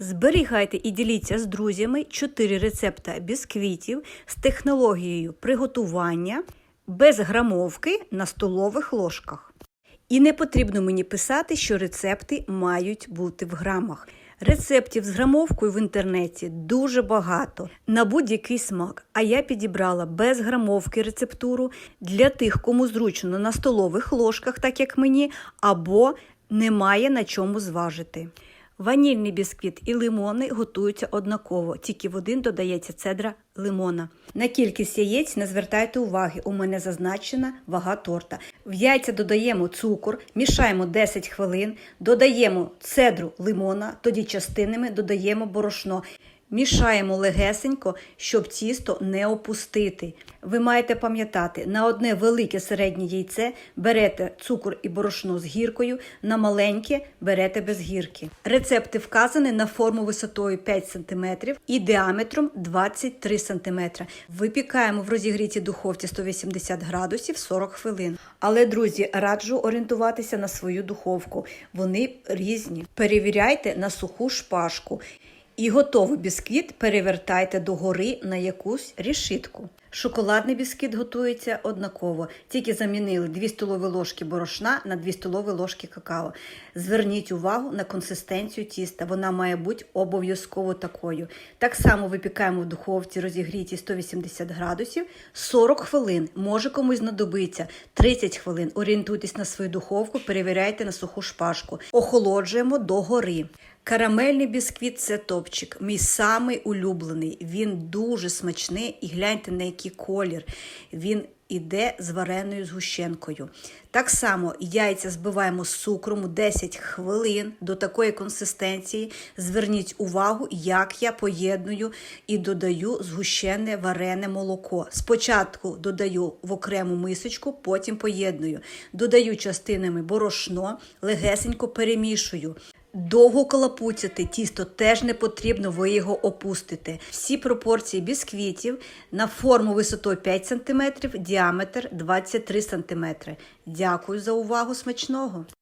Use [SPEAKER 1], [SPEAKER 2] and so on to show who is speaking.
[SPEAKER 1] Зберігайте і діліться з друзями 4 рецепта бісквітів з технологією приготування без грамовки на столових ложках. І не потрібно мені писати, що рецепти мають бути в грамах. Рецептів з грамовкою в інтернеті дуже багато на будь-який смак. А я підібрала без грамовки рецептуру для тих, кому зручно на столових ложках, так як мені, або немає на чому зважити. Ванільний бісквіт і лимони готуються однаково, тільки в один додається цедра лимона. На кількість яєць не звертайте уваги, у мене зазначена вага торта. В яйця додаємо цукор, мішаємо 10 хвилин, додаємо цедру лимона, тоді частинами додаємо борошно. Мішаємо легесенько, щоб тісто не опустити. Ви маєте пам'ятати, на одне велике середнє яйце берете цукор і борошно з гіркою, на маленьке берете без гірки. Рецепти вказані на форму висотою 5 см і діаметром 23 см. Випікаємо в розігрітій духовці 180 градусів 40 хвилин. Але, друзі, раджу орієнтуватися на свою духовку. Вони різні. Перевіряйте на суху шпажку. І готовий бісквіт перевертайте догори на якусь рішитку. Шоколадний бісквіт готується однаково, тільки замінили 2 столові ложки борошна на 2 столові ложки какао. Зверніть увагу на консистенцію тіста, вона має бути обов'язково такою. Так само випікаємо в духовці розігріті 180 градусів 40 хвилин. Може комусь знадобиться 30 хвилин. Орієнтуйтесь на свою духовку, перевіряйте на суху шпажку. Охолоджуємо догори. Карамельний бісквіт це топчик, мій самий улюблений. Він дуже смачний і гляньте на який колір. Він іде з вареною згущенкою. Так само яйця збиваємо з цукром 10 хвилин до такої консистенції. Зверніть увагу, як я поєдную і додаю згущене варене молоко. Спочатку додаю в окрему мисочку, потім поєдную. Додаю частинами борошно, легесенько перемішую. Довго колопуцяти тісто теж не потрібно, ви його опустите. Всі пропорції бісквітів на форму висотою 5 см, діаметр 23 см. Дякую за увагу смачного!